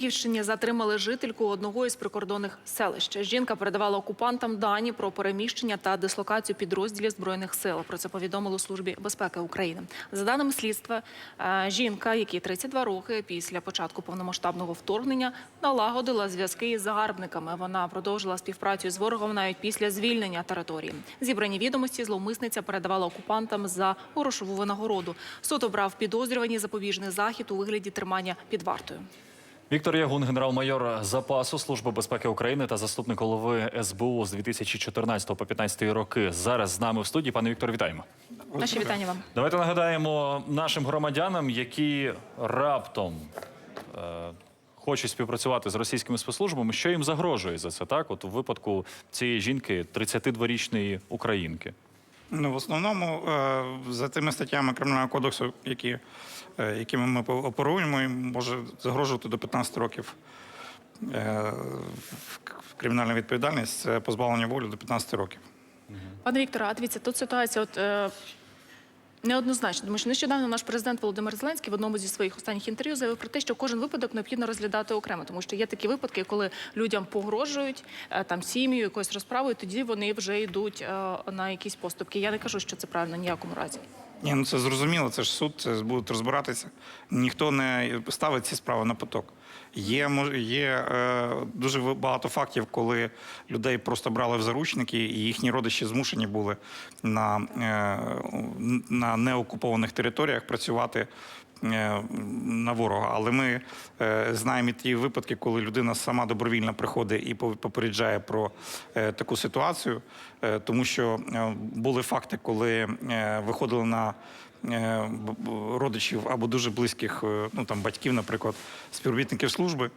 Київщині затримали жительку одного із прикордонних селищ. Жінка передавала окупантам дані про переміщення та дислокацію підрозділів збройних сил. Про це повідомили у службі безпеки України. За даними слідства, е, жінка, якій 32 роки після початку повномасштабного вторгнення, налагодила зв'язки із загарбниками. Вона продовжила співпрацю з ворогом навіть після звільнення території. Зібрані відомості зловмисниця передавала окупантам за грошову винагороду. Суд обрав підозрювані запобіжний захід у вигляді тримання під вартою. Віктор Ягун, генерал-майор запасу Служби безпеки України та заступник голови СБУ з 2014 по 2015 роки. Зараз з нами в студії. Пане Віктор, вітаємо. Наші вітання вам. Давайте нагадаємо нашим громадянам, які раптом е, хочуть співпрацювати з російськими спецслужбами, що їм загрожує за це. Так, от у випадку цієї жінки, 32-річної українки. Ну, в основному е, за тими статтями Кримінального кодексу, які, е, якими ми оперуємо, може загрожувати до 15 років е, кримінальна відповідальність це позбавлення волі до 15 років. Пане Вікторе, а дивіться, тут ситуація от, неоднозначна. Тому що нещодавно наш президент Володимир Зеленський в одному зі своїх останніх інтерв'ю заявив про те, що кожен випадок необхідно розглядати окремо, тому що є такі випадки, коли людям погрожують е, там сім'ю, якоюсь розправою, тоді вони вже йдуть е, на якісь поступки. Я не кажу, що це правильно ніякому разі. Ні, ну це зрозуміло, це ж суд, це будуть розбиратися. Ніхто не ставить ці справи на поток. Є, є е, дуже багато фактів, коли людей просто брали в заручники, і їхні родичі змушені були на, е, на неокупованих територіях працювати е, на ворога. Але ми знаємо і ті випадки, коли людина сама добровільно приходить і попереджає про таку ситуацію, тому що е, були факти, коли е, виходили на е, родичів або дуже близьких, е, ну там батьків, наприклад, співробітників служби.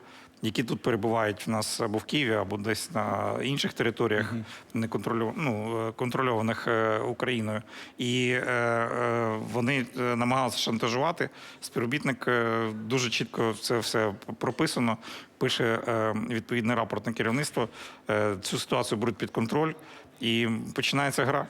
Які тут перебувають в нас або в Києві, або десь на інших територіях, не контролю, ну, е, контрольованих е, Україною, і е, е, вони е, намагалися шантажувати. Співробітник е, дуже чітко це все прописано. Пише е, відповідний рапорт на керівництво. Е, цю ситуацію беруть під контроль. І починається гра.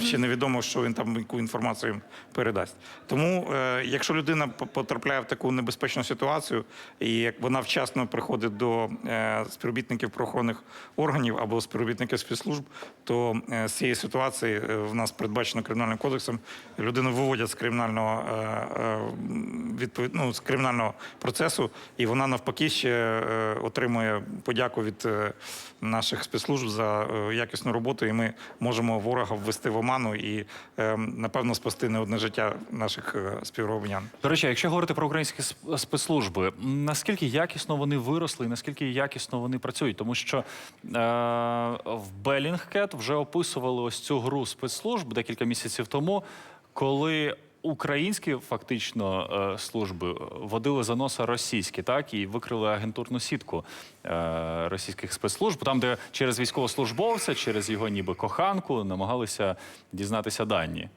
Ще невідомо, що він там яку інформацію їм передасть. Тому, е, якщо людина потрапляє в таку небезпечну ситуацію, і як вона вчасно приходить до е, співробітників правоохоронних органів або співробітників спецслужб, то е, з цієї ситуації в нас передбачено кримінальним кодексом, людину виводять з кримінального відповід, ну, з кримінального процесу, і вона навпаки ще отримує подяку від наших спецслужб за якісну роботу, і ми можемо ворога ввести в оману і е, напевно спасти не одне життя наших е, співгромадян. До речі, якщо говорити про українські спецслужби, наскільки якісно вони виросли, і наскільки якісно вони працюють? Тому що е, в Белінгкет вже описували ось цю гру спецслужб декілька місяців тому, коли. Українські фактично е, служби водили за носа російські, так і викрили агентурну сітку е, російських спецслужб, там, де через військовослужбовця, через його ніби коханку, намагалися дізнатися дані.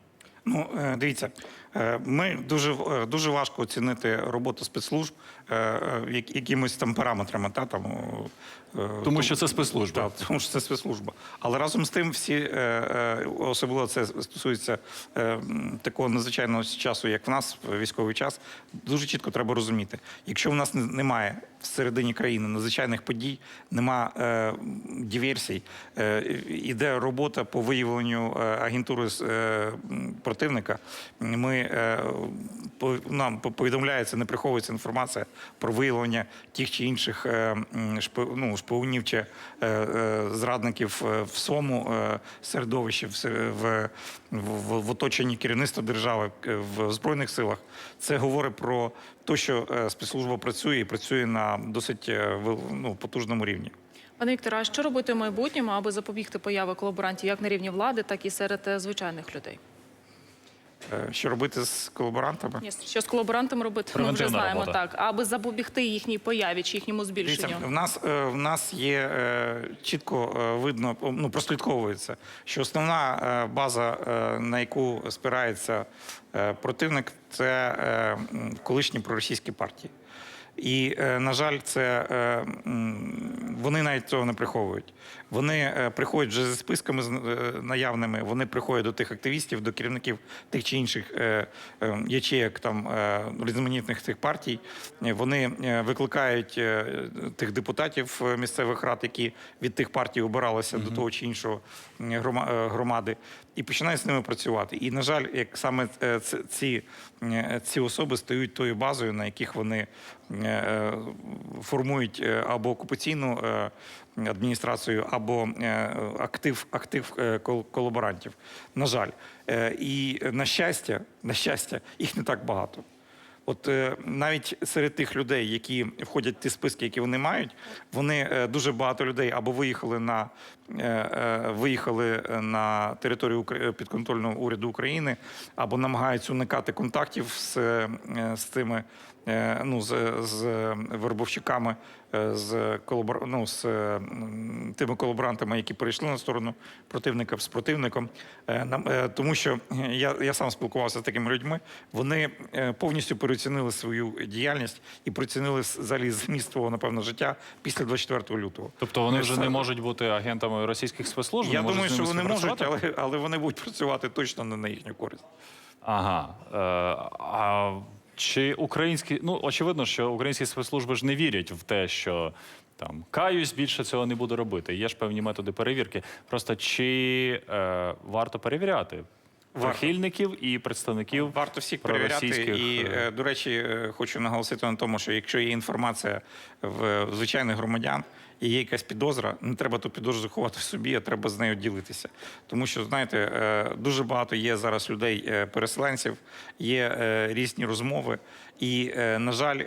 Ну, е, дивіться, е, ми дуже е, дуже важко оцінити роботу спецслужб е, е, як- якимось там параметрами, та там е, Тому що це спецслужба. Так, тому що це спецслужба. Але разом з тим, всі е, е, особливо це стосується е, такого надзвичайного часу, як в нас, військовий час, дуже чітко треба розуміти. Якщо в нас немає всередині країни надзвичайних подій, нема е, диверсій, е, іде робота по виявленню е, агентури е, противника. Ми е, по- нам по- повідомляється, не приховується інформація про виявлення тих чи інших е, ну, шпигунів чи е, е, зрадників е, в своєму е, середовищі, в, в, в, оточенні керівництва держави е, в збройних силах. Це говорить про те, що е, спецслужба працює і працює на досить е, ну, потужному рівні. Пане Вікторе, а що робити в майбутньому, аби запобігти появи колаборантів як на рівні влади, так і серед е, звичайних людей? Е, Що робити з колаборантами? Ні, що з колаборантами робити? Ми вже знаємо робота. так, аби запобігти їхній появі чи їхньому збільшенню. В нас е, в нас є е, чітко видно, ну прослідковується, що основна база, на яку спирається противник, це колишні проросійські партії. І, на жаль, це вони навіть цього не приховують. Вони е, приходять вже зі списками е, наявними. Вони приходять до тих активістів, до керівників тих чи інших е, ячеїк там різноманітних цих партій. Вони викликають тих депутатів місцевих рад, які від тих партій обиралися до того чи іншого грома- громади, і починають з ними працювати. І на жаль, як саме ці, ці особи стають тою базою, на яких вони формують або окупаційну адміністрацію, або е, актив, актив е, колаборантів. На жаль, Е, і на щастя, на щастя, їх не так багато. От е, навіть серед тих людей, які входять в ті списки, які вони мають, вони е, дуже багато людей або виїхали на е, е, виїхали на територію підконтрольного уряду України, або намагаються уникати контактів з, е, з цими е, ну, з, з вербовщиками, е, з колабор... ну, з е, тими колаборантами, які перейшли на сторону противника з противником. Е, е, Тому що е, я, я сам спілкувався з такими людьми. Вони е, повністю переоцінили свою діяльність і переоцінили с- взагалі зміст свого, напевно, життя після 24 лютого. Тобто вони вже Це- не можуть бути агентами російських спецслужб? Я думаю, що вони можуть, але, але вони будуть працювати точно не на їхню користь. Ага. Е, а чи українські, ну очевидно, що українські спецслужби ж не вірять в те, що там каюсь більше цього не буду робити. Є ж певні методи перевірки. Просто чи е, варто перевіряти прихильників і представників Варто всіх перевіряти. І, е, е, до речі, е, хочу наголосити на тому, що якщо є інформація в звичайних громадян і є якась підозра, не треба ту підозру ховати в собі, а треба з нею ділитися. Тому що, знаєте, е, дуже багато є зараз людей, е, є е, різні розмови. І, на жаль,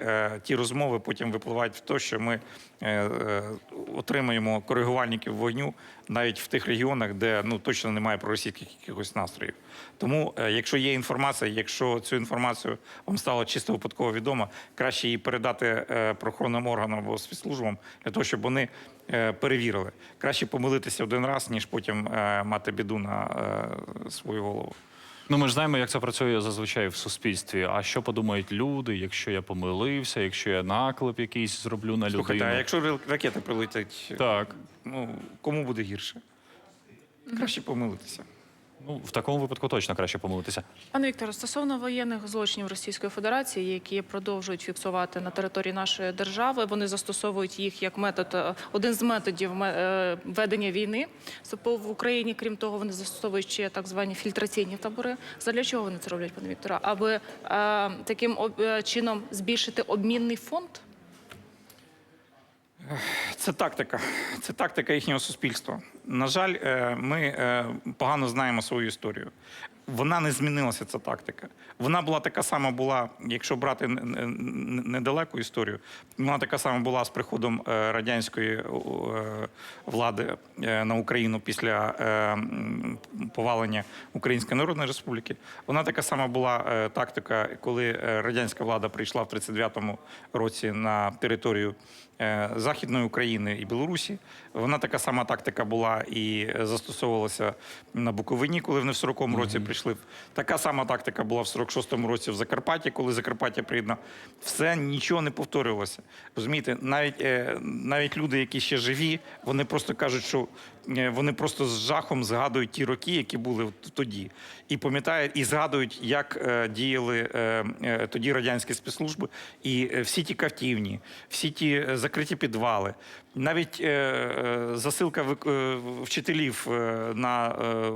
ті розмови потім випливають в те, що ми отримаємо коригувальників вогню навіть в тих регіонах, де ну точно немає проросійських якихось настроїв. Тому, якщо є інформація, якщо цю інформацію вам стало чисто випадково відомо, краще її передати правоохоронним органам або спецслужбам для того, щоб вони е, перевірили. Краще помилитися один раз, ніж потім е, мати біду на е, свою голову. Ну, ми ж знаємо, як це працює зазвичай в суспільстві. А що подумають люди, якщо я помилився, якщо я наклеп якийсь зроблю на Слухайте, а якщо ракета прилетить, Так. ну кому буде гірше? Краще помилитися. Ну, в такому випадку точно краще помилитися. Пане Вікторе, стосовно воєнних злочинів Російської Федерації, які продовжують фіксувати на території нашої держави, вони застосовують їх як метод, е, один з методів ме- е, ведення війни. Тобто в Україні, крім того, вони застосовують ще так звані фільтраційні табори. Задля чого вони це роблять, пане Вікторе? Аби е, таким чином збільшити обмінний фонд? Це тактика. Це тактика їхнього суспільства. На жаль, е, ми е, погано знаємо свою історію. Вона не змінилася, ця тактика. Вона була така сама була, якщо брати недалеку історію, вона така сама була з приходом е, радянської е, влади е, на Україну після повалення Української Народної Республіки. Вона така сама була тактика, коли радянська влада прийшла в 39-му році на територію Західної України і Білорусі. Вона така сама тактика була і застосовувалася на Буковині, коли вони в 40-му році прийшли. Така сама тактика була в 46-му році в Закарпатті, коли Закарпаття приєднав. Все нічого не повторювалося. Розумієте, навіть, е, навіть люди, які ще живі, вони просто кажуть, що вони просто з жахом згадують ті роки, які були тоді, і пам'ятають, і згадують, як е, діяли е, е, тоді радянські спецслужби, і е, всі ті картівні, всі ті е, закриті підвали, навіть е, е, засилка е, вчителів е, на е,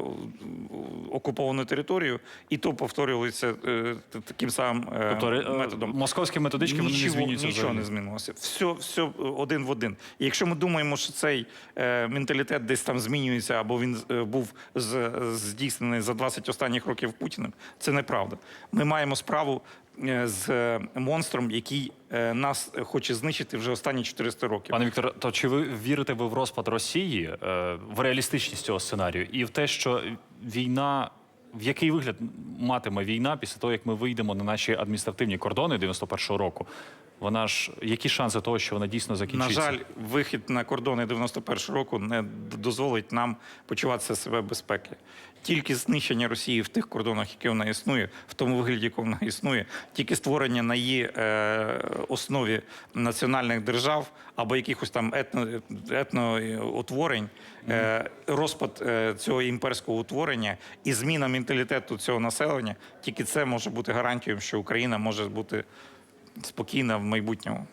окуповану територію, і то повторюється е, таким самим е, Тобто методом. московські методички вони не змінюються Нічого не змінилося. Все, все один в один. І якщо ми думаємо, що цей е, менталітет десь там змінюється, або він е, був здійснений за 20 останніх років Путіним, це неправда. Ми маємо справу е, з е, монстром, який нас хоче знищити вже останні 400 років. Пане Вікторе, то чи ви вірите ви в розпад Росії, в реалістичність цього сценарію, і в те, що війна, в який вигляд матиме війна після того, як ми вийдемо на наші адміністративні кордони 91-го року? Вона ж які шанси того, що вона дійсно На жаль, вихід на кордони 91-го року не дозволить нам почуватися себе безпеки. Тільки знищення Росії в тих кордонах, які вона існує, в тому вигляді, якому вона існує, тільки створення на її е, основі національних держав або якихось там етно, етноутворень, е, розпад е, цього імперського утворення і зміна менталітету цього населення, тільки це може бути гарантією, що Україна може бути спокійна в майбутньому.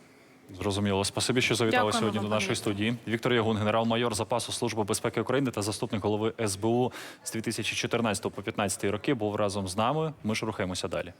Зрозуміло. Спасибі, що завітали Дякую, сьогодні до нашої студії. Віктор Ягун, генерал-майор запасу Служби безпеки України та заступник голови СБУ з 2014 по 2015 роки, був разом з нами. Ми ж рухаємося далі.